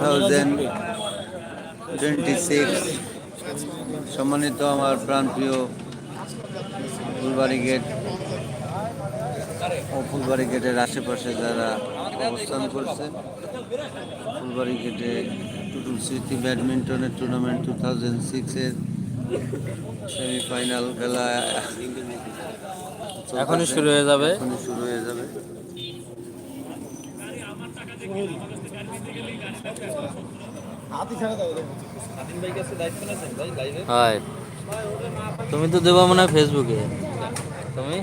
Thousand twenty six সম্মানিত আমার প্রাণপ্রিয় ফুলবাড়ি গেট ও ফুলবাড়ি গেটের আশেপাশে যারা অবস্থান করছে ফুলবাড়ি গেটে টুটুল স্মৃতি ব্যাডমিন্টনের টুর্নামেন্ট টু থাউজেন্ড সিক্সের সেমিফাইনাল খেলা এখনই শুরু হয়ে যাবে। এখনই শুরু হয়ে যাবে। হয় তুমি তো দেবো মনে হয় ফেসবুকে তুমি?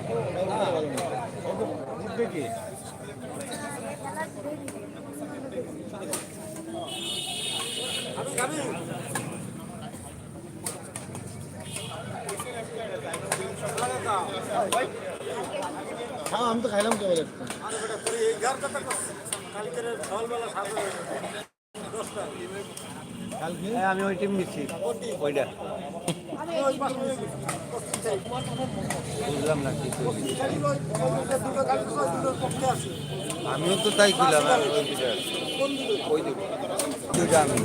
আমি তো খাইলাম কেবল হ্যাঁ, আমি ওই টিম নিচ্ছি। ওইটা। বুঝলাম না আমিও তো তাই ছিলাম আমি ওই। দুইটা আমি।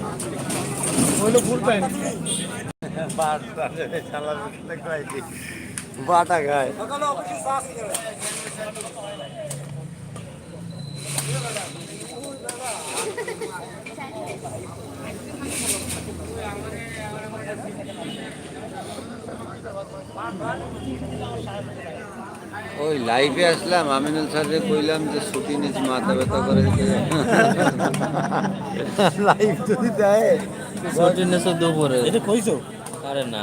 হইল ফুল প্যান্ট বাটা খায়। ওই লাইভে আসলাম আমিনুল স্যারকে কইলাম যে ছুটি নিয়েছি মাথা ব্যথা করে লাইভ যদি দেয়। ছুটি নিয়েছো দুপুরে। এটা কইছো? আরে না।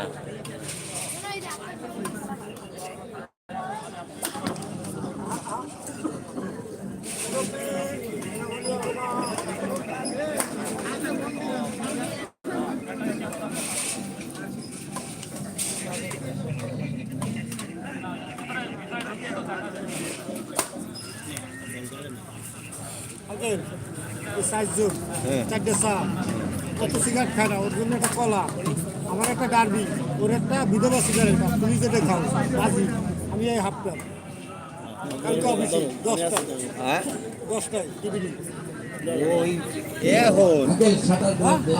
হ্যাঁ। চারটে চা কত সিগারেট খায় না ওর জন্য একটা কলা আমার একটা ডারবি ওর একটা বিধবা সিগারেট তুমি যেটা খাও বাজি আমি এই হাফ প্যান্ট কালকে অফিসে দশটা হ্যাঁ দশটায় টিভি ওই এখন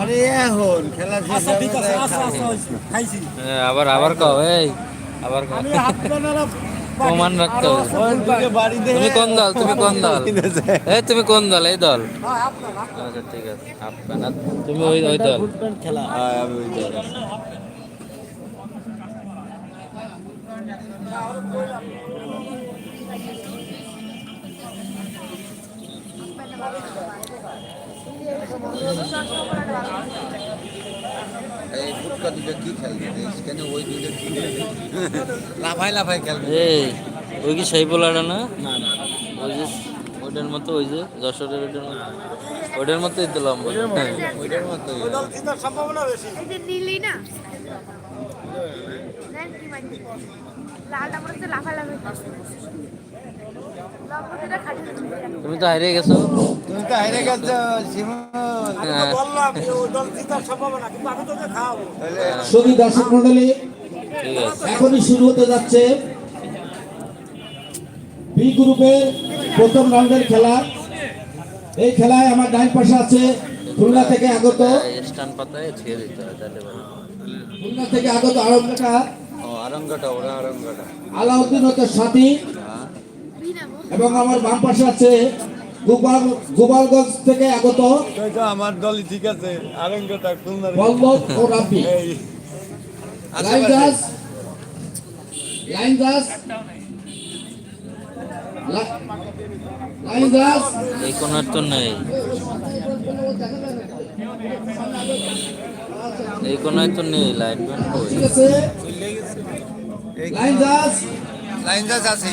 আরে এখন খেলা আচ্ছা ঠিক আছে আচ্ছা আচ্ছা খাইছি হ্যাঁ, আবার আবার কও এই আবার আমি হাফ প্যান্ট প্রমাণ রাখতে হবে। তুমি কোন দল? তুমি কোন দল? এই তুমি কোন দল? এই দল। হ্যাঁ আচ্ছা ঠিক আছে আপনার। তুমি ওই ওই দল? খেলা। হ্যাঁ, আমি ওই দল। এই ফুটকা দুটো কি খেলবে? কেন ওই দুটো কি লাফাই লাফাই খেলবে। এই ওই কি সেই পোলাটা না? ওই যে ওইটার মতো ওই যে যশোরের ওইটার মতো। ওইটার মতোই তো লম্বা। ওইটার জিতার সম্ভাবনা বেশি। নীলি না? লালটা পরে তো লাফালাফি তুমি তো হারিয়ে গেছো। তুমি তো হাইরে গেছো হ্যাঁ। বললাম যে ওই দল জিতার সম্ভাবনা কিন্তু আমি তোকে খাওয়াবো। তাহলে শুধু দর্শক মন্ডলী এখনই শুরু হতে যাচ্ছে বি গ্রুপের প্রথম রাউন্ডের খেলা। এই খেলায় আমার ডাইন পাশে আছে খুলনা থেকে আগত। হয় খুলনা থেকে আগত আরঙ্গটা। ও আরঙ্গটা ওরা আরঙ্গটা। আলাউদ্দিন হচ্ছে সাথী। হ্যাঁ এবং আমার বাম পাশে আছে গোপাল গোপালগঞ্জ থেকে আগত আমার দলই ঠিক আছে আরঙ্গটা খুলনার বল্লভ ও রাব্বি। লাইন জাজ লাইন লাইন জাজ এই কোনার তো নেই। এই কোনায় তো নেই লাইট ঠিক আছে। লাইন জাজ লাইন যাস আছে।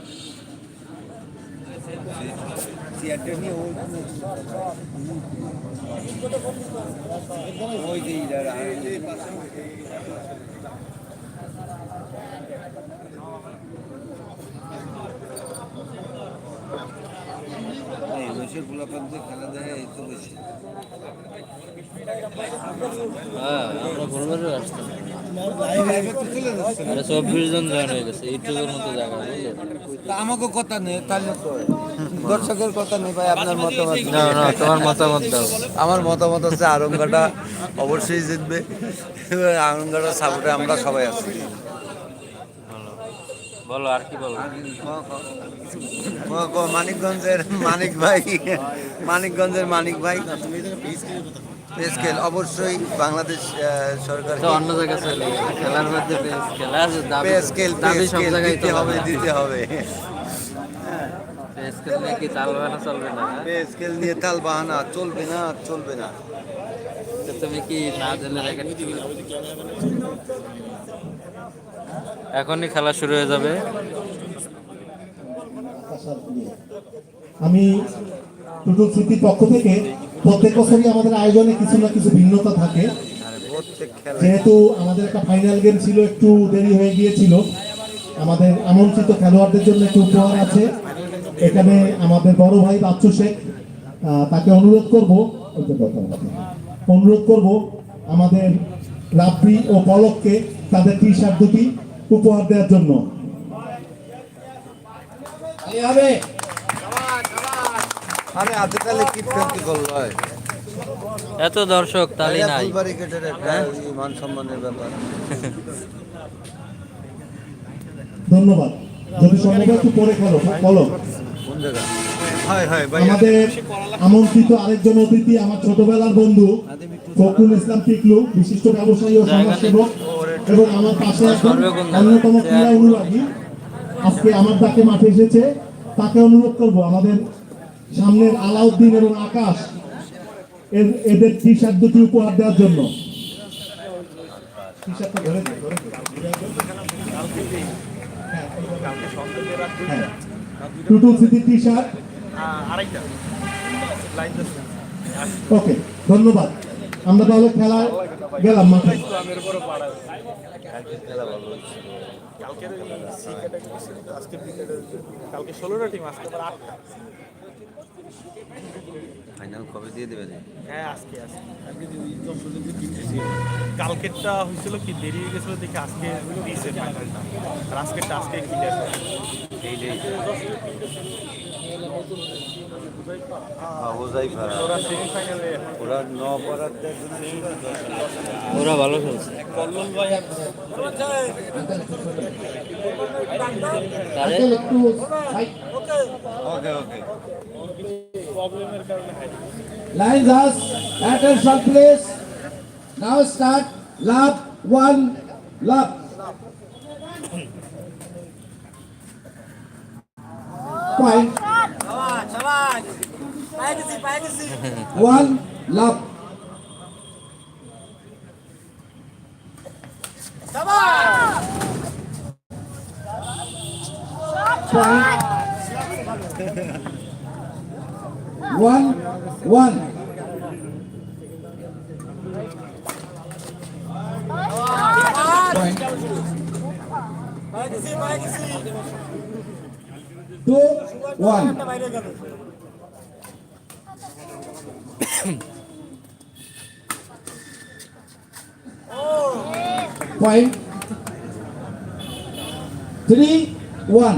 একটা চেয়ার দেন এই বয়সের পোলাপানদের খেলা এই তো বেশি। হ্যাঁ আমরা ঘুরবারও আসতাম। আরে চব্বিশ জন জয়েন হয়ে গেছে ইউটিউবের মতো জায়গা তা আমাকে কথা নেই তাহলে তো দর্শকের কথা নেই ভাই আপনার মতামত না না তোমার মতামত দাও। আমার মতামত হচ্ছে আরঙ্গাটা অবশ্যই জিতবে আরঙ্গাটা সাপোর্টে আমরা সবাই আছি। বলো আর কি বলো? মানিকগঞ্জের মানিক ভাই। মানিকগঞ্জের মানিক ভাই। স্কেল অবশ্যই বাংলাদেশ সরকার অন্য জায়গায় চলে খেলার মধ্যে পেস খেলা আছে পে স্কেল পে দাবি সব জায়গায় দিতে হবে দিতে হবে। পেস খেললে কি তাল বানা চলবে না? পে স্কেল নিয়ে তাল বাহানা চলবে না চলবে না। তুমি কি না দিলে রেখে এখনই খেলা শুরু হয়ে যাবে। আমি টুটুল স্মৃতির পক্ষ থেকে প্রত্যেক বছরই আমাদের আয়োজনে কিছু না কিছু ভিন্নতা থাকে। যেহেতু আমাদের একটা ফাইনাল গেম ছিল, একটু দেরি হয়ে গিয়েছিল। আমাদের আমন্ত্রিত খেলোয়াড়দের জন্য একটু উপহার আছে। এখানে আমাদের বড় ভাই বাচ্চু শেখ তাকে অনুরোধ করব। অনুরোধ করব আমাদের রাব্বি ও পলককে তাদের টি শার্ট দুটি উপহার দেওয়ার জন্য। হয় এত দর্শক তালি নাই। ওই মান সম্মানের ব্যাপার। ধন্যবাদ। যদি সম্ভব একটু পরে খেলো বলো। হয় হয় আমাদের আমন্ত্রিত আরেকজন অতিথি আমার ছোটবেলার বন্ধু ফখরুল ইসলাম টিকলু বিশিষ্ট ব্যবসায়ী ও সমাজসেবক। এবং আমার পাশে একজন অন্যতম ক্রীড়া অনুরাগী। আজকে আমার ডাকে মাঠে এসেছে। তাকে অনুরোধ করব আমাদের সামনের আলাউদ্দিন এবং আকাশ এর- এদের টি শার্ট দুটি উপহার দেওয়ার জন্য। টি শার্টটা ধরে। হ্যাঁ। টুটুল টি শার্ট ওকে ধন্যবাদ। আমরা তাহলে খেলা গেলাম মাঠে। কালকে ষোলোটা টিম আজকে আবার আটটা। ফাইনাল কবে দিয়ে দেবেন হ্যাঁ আজকে আজকে। যে যে কালকেরটা হয়েছিল কি দেরি হয়ে গেছিল দেখে আজকে দিয়েছে ফাইনালটা আর আজকেরটা আজকে ক্লিয়ার হোজাইফা ওরা ওরা ন পাড়ার ওরা ভালো খেলছে। ভাই okay okay. Lines us at a short place. Now start lap one, lap. Point. one lap. Come on. One one two one point three one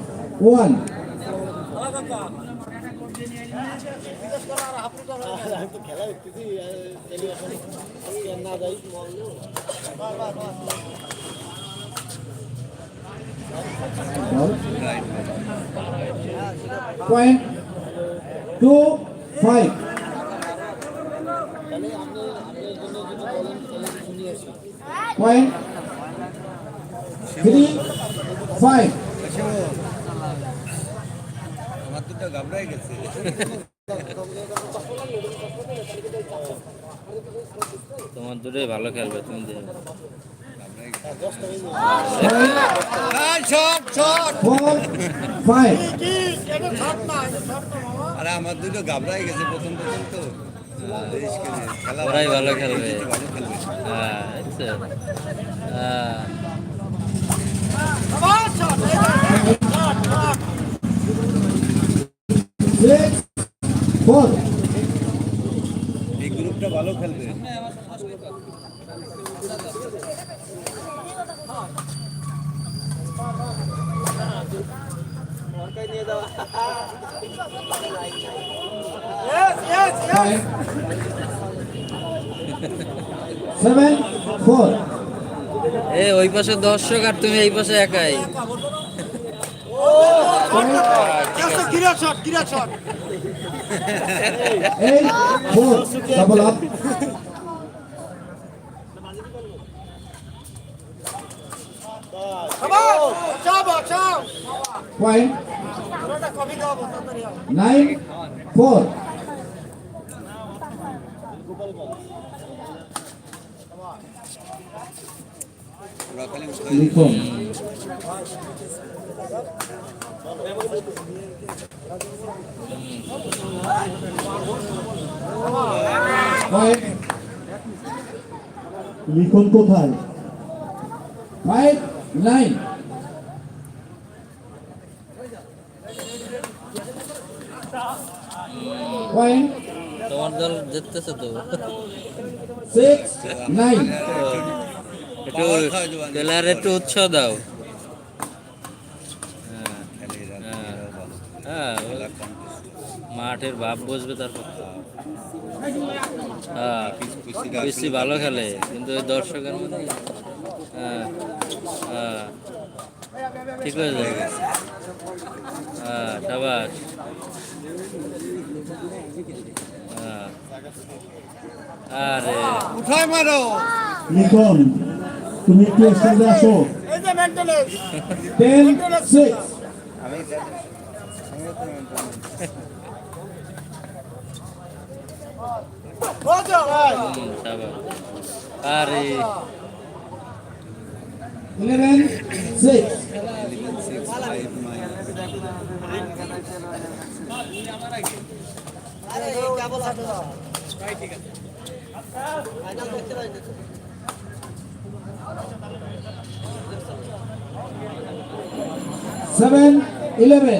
one point two five point three five গেছে। তোমার দুটোই ভালো খেলবে তুমি আরে আমার দুটো ঘাবড়াই গেছে প্রথম প্রথম তো। ওরাই ভালো খেলবে হ্যাঁ দেখছ? হ্যাঁ আবার ছাড় ছাড় ছাড় সিক্স ফোর এই গ্রুপটা ভালো খেলবে ওই পাশে দর্শক আর তুমি এই পাশে একাই। পয়েন্ট। নাইন ফোর লিখুন লিখুন কোথায়? ফাইভ নাইন পয়েন্ট তোমার দল জিততেছে তো। সিক্স নাইন একটু প্লেয়ার একটু উৎসাহ দাও খেলে এরা হ্যাঁ। এরাও ভালো হ্যাঁ ও খেলা contest। মাঠের ভাব বসবে তারপর হ্যাঁ বেশি ভালো খেলে কিন্তু ওই দর্শকের মধ্যে হ্যাঁ হ্যাঁ। ঠিক হয়ে যাবে। হ্যাঁ সাবাস। হ্যাঁ। আরে। উঠায় মারো। লিখন তুমি একটু স্টেজে আসো। এই যে আমি বাঁচাও, ভাই। হুম, সাবাস আরে ইলেভেন সিক্স কঠিন চাপ উঠেছে ও খেলা আরে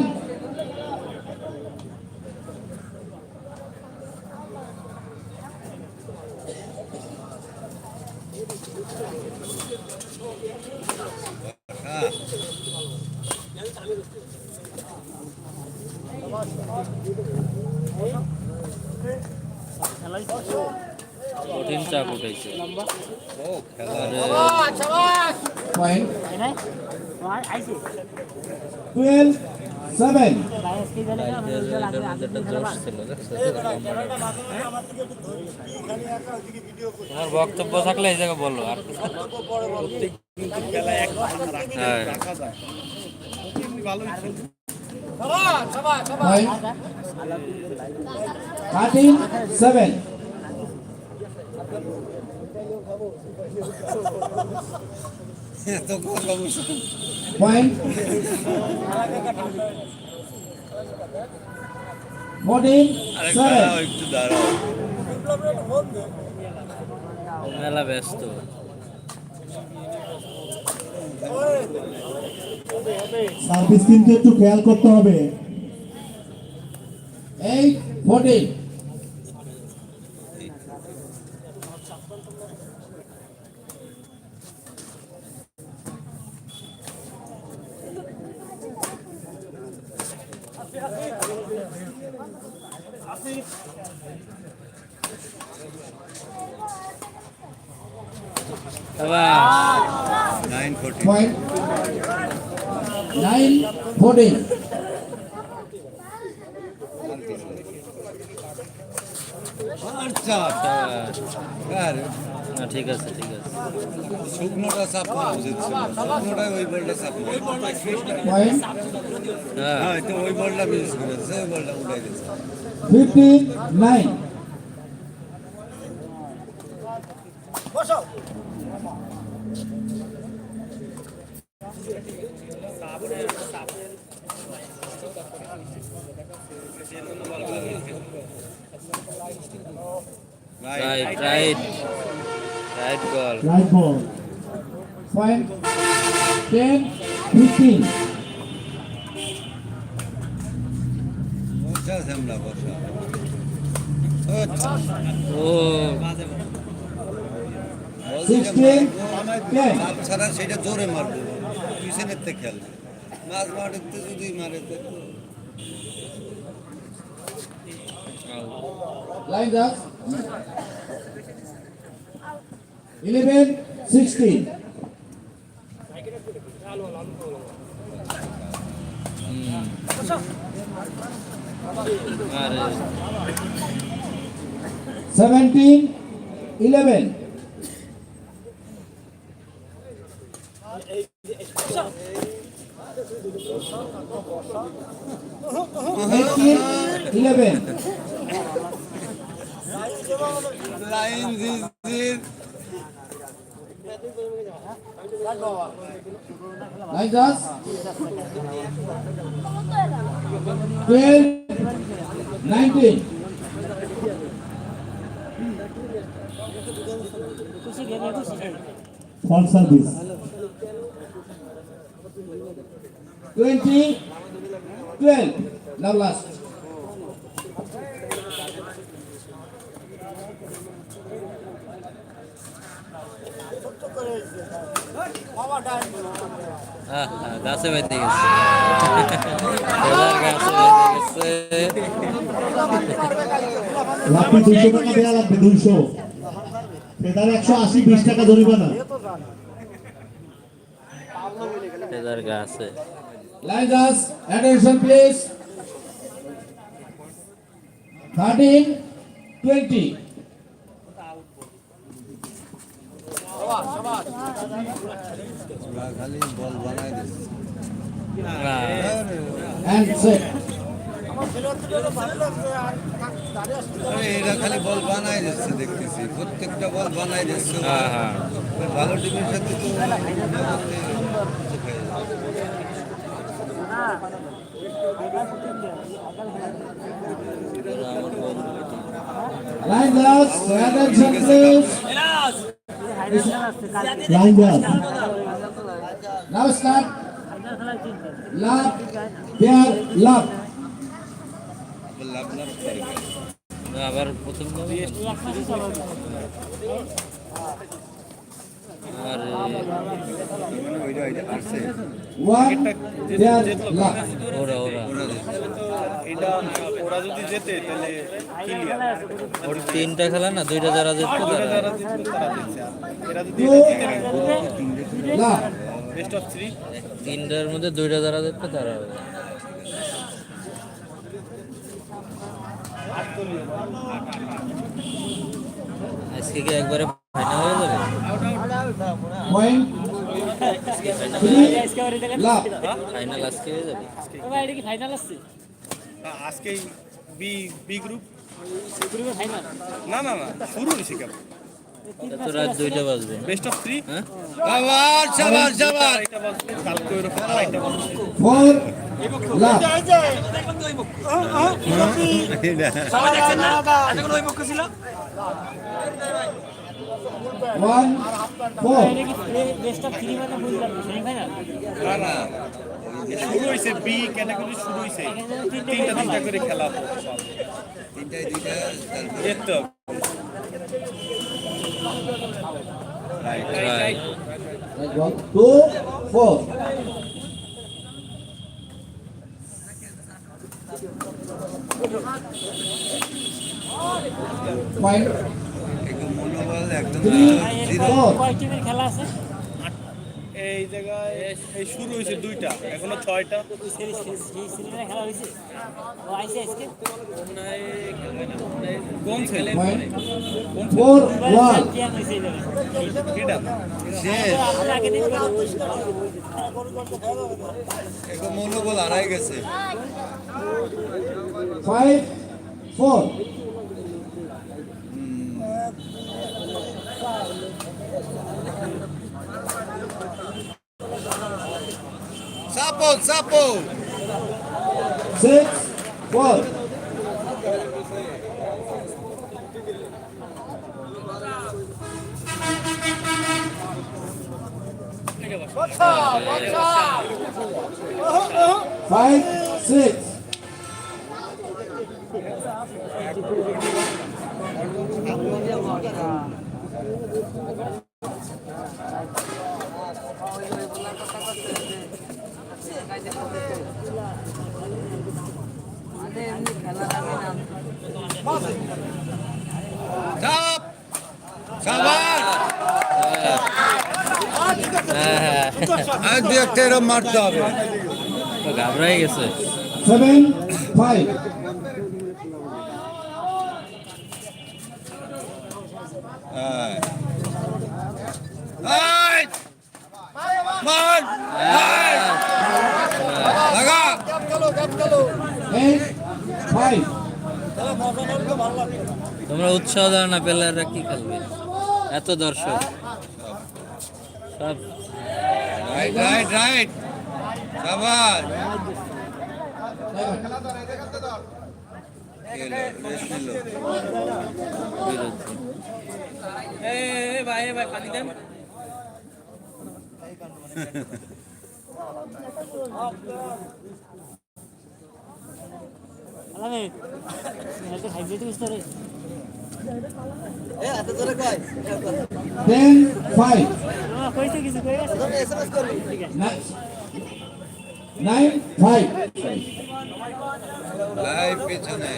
শাবাশ, শাবাশ। পয়েন্ট টুয়েলভ সেভেন এটার মধ্যে একটা দোষ ছিল দেখছ? তোমার বক্তব্য থাকলে এই জায়গায় বলো আর না। হ্যাঁ শাবাশ, শাবাশ, শাবাশ। পয়েন্ট থার্টিন সেভেন তো কথা বলছো পয়েন্ট ফোরটিন আরে সেভেন দাঁড়াও একটু দাঁড়াও মেলা ব্যস্ত সার্ভিস কিন্তু একটু খেয়াল করতে হবে। এইট ফোরটিন সাবাস nine forty point nine fourteen আচ্ছা আর ঠিক আছে ঠিক আছে। শুকনোটা চাপ মারা উচিত ছিল শুকনোটাই ওই বলটা চাপ হ্যাঁ হ্যাঁ তো ওই বলটা মিস করেছে ওই বলটা উঠাই দিয়েছে। Fifteen nine right right right ball right ball point ten fifteen বসা আছে আমরা বসা ও সিক্সটিন টেন ছাড়া সেটা জোরে মারবো পিছনের থেকে খেলবে মাছ মারতে যদি মারে তো। Line জাস eleven sixteen seventeen eleven eighteen eleven line জিজির line জাস twelve nineteen fall service twenty twelve now last ah, ah, গাছে বাইতে গেছে গাছে দুইশো টাকা দেওয়া লাগবে দুইশো। একশো আশি বিশ টাকা জরিমানা। এবার ওরা খালি বল বানাই দিচ্ছে And set. এরা খালি বল বানাই দিচ্ছে দেখতেছি। প্রত্যেকটা বল বানাই দিচ্ছে। হ্যাঁ হ্যাঁ। ভালো টিমের সাথে তো Please. Liners. Now start. Lap, pair, lap. লাভ লাভ আবার প্রথম তিনটা খেলা না দুইটা যারা জিততো থ্রি তিনটার মধ্যে দুইটা যারা জিততো তারা হবে। আজকে কি একবারে ফাইনাল হয়ে যাবে? Point. ফাইনাল আজকে হয়ে যাবে আজকে বি বি গ্রুপ না না না শুরু হয়েছে কেন রাত দুইটা বাজবে। বেস্ট অফ থ্রি হ্যাঁ? বাজবে lap. One, four. না না শুরু হয়েছে বি ক্যাটাগরি শুরু হয়েছে খেলা তিনটায়. থ্রি ফোর এই জায়গায় এই শুরু হয়েছে দুইটা এখনও ছয়টা। কোন ছেলে পয়েন্ট ফোর ওয়ান কিটা মনোবল হারাই গেছে। ফাইভ ফোর চাপো চাপো সিক্স ফোর ফাইভ সিক্স চাপ সাবাস হ্যাঁ আর দু একটা এরম মারতে হবে। ঘাবড়াই গেছে। সেভেন ফাইভ হ্যাঁ। এই! মার! এই! লাগা! এইট ফাইভ তোমরা উৎসাহ দাও না প্লেয়াররা কি খেলবে এত দর্শক। সব রাইট রাইট রাইট সাবাস। ভাই ভাই পানি দেন। Ten five nine five live পেছনে।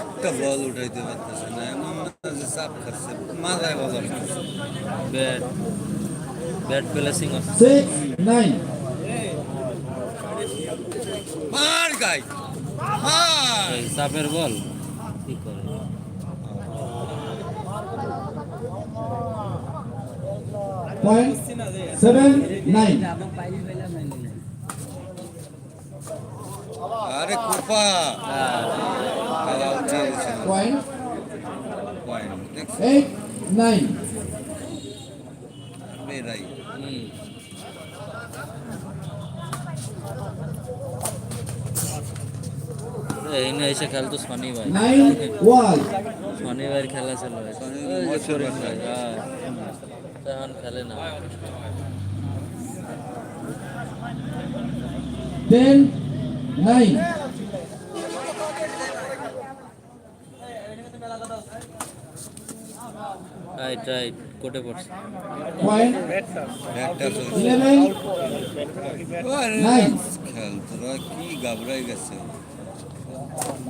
একটা বল উঠাইতে পারতেছে না। এমন না যে চাপ খাচ্ছে মাথায় ball bat bat placing six nine মার গাই চাপের বল কি করে? পয়েন্ট সেভেন নাইন আরে কুপা। পয়েন্ট পয়েন্ট এইট নাইন এইনে এসে খেলতো শনি ভাই নাইন ওয়ান শনিবার খেলা ছিল হ্যাঁ তখন খেলে না টেন নাইন রাইট রাইট কোটে পড়ছে পয়েন্ট ইলেভেন আরে Nine. খেল তোরা কি ঘাবড়াই গেছে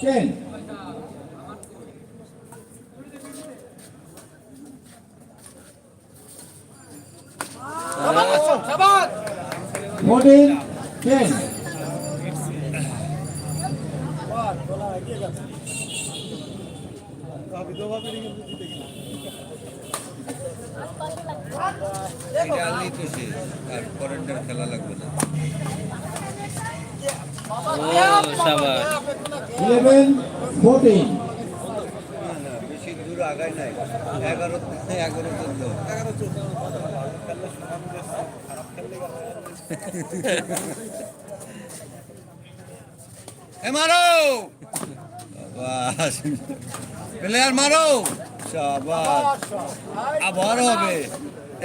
টেন ফোরটিন টেন খেলা লাগবে না। বেশি নাই মারো প্লেয়ার মারো! শাবাস আবার হবে।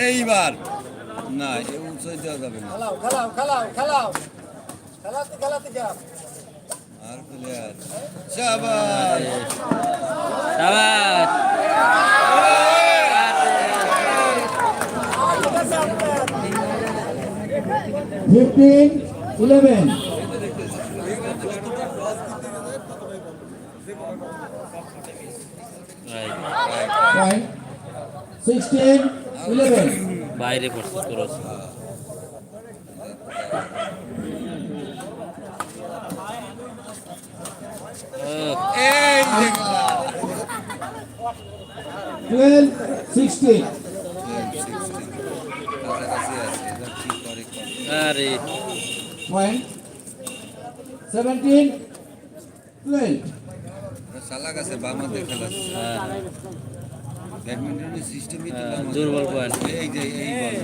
এইবার। না, এ উঁচু দেওয়া যাবে না। খেলাও খেলাও খেলাও। ফিফটিন ইলেভেন সিক্সটিন ইলেভেন বাইরে পড়ছে ক্রস এই দেখলাম টুয়েলভ করে। আরে পয়েন্ট সেভেন্টিন টুয়েলভ চালাক আছে বামাদের খেলা ব্যাডমিন্টনের সিস্টেমই তো। দুর্বল পয়েন্ট এই যে এই ball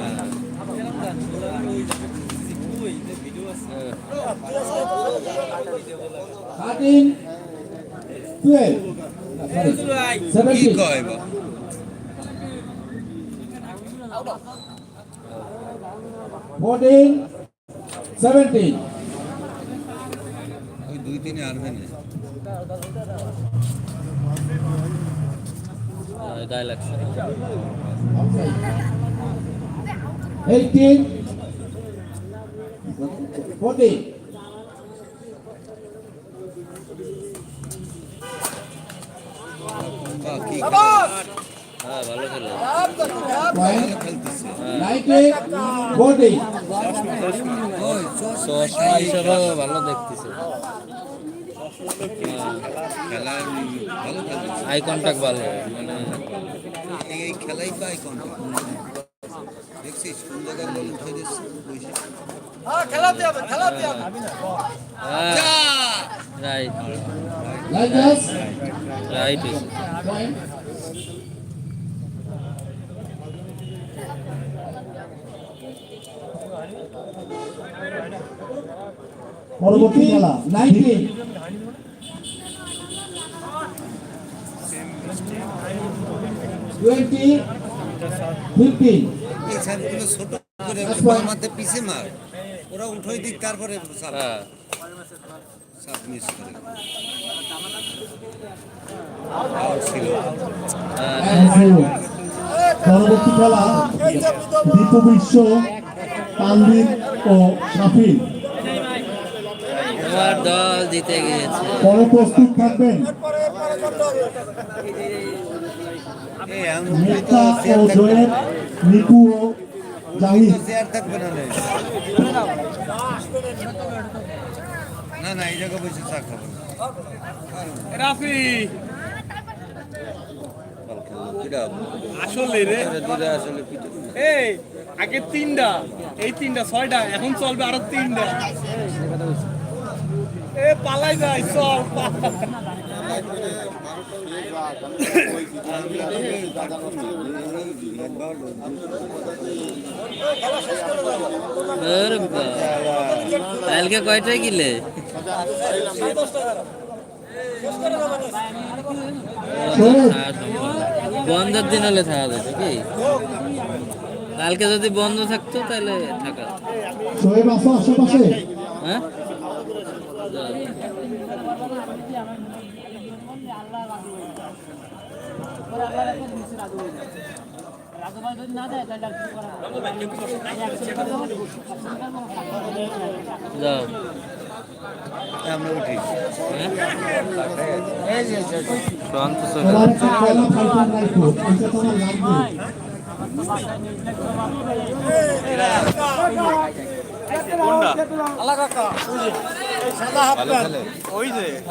thirteen twelve seventeen fourteen seventeen ওই দুই তিনে আনবে না গায়ে লাগছে এইটিন ফোরটিন বা কি হ্যাঁ ভালো খেলে পয়েন্ট ওই চশ চশমা হিসাবে ভালো দেখতেছে। আই কন্ট্যাক্ট ভালো মানে এই খেলাই পাই কোন দেখছিস কোন জায়গায় বল উঠে দিচ্ছে হ্যাঁ খেলাতে হবে খেলাতে হবে। রাইট লাইনাস রাইট পরবর্তী খেলা নাইনটিন টোয়েন্টি ফিফটিন ছাড়গুলো ছোট করে আমাদের পিছে মার। ওরা উঠোই দিক তারপরে চাপ হ্যাঁ। মিস করে। পরবর্তী খেলা দীপু বিশ্ব তানভীর ও শাফিল তোমার দল জিতে গিয়েছে। পরে প্রস্তুত থাকবেন। ও ও জাহিদ। না না না এই জায়গায় বসে রাফি! আসলে রে। এই আগে তিনটা এই তিনটা ছয়টা এখন চলবে আরও তিনটা। এ পালাই যায় চল। কালকে কয়টায় গিলে বন্ধের দিন হলে থাকা যেত কি কালকে যদি বন্ধ থাকতো তাহলে থাকা হ্যাঁ? যাও। আমরা উঠি শান্ত তোমার একটা আলাদা ওই যে।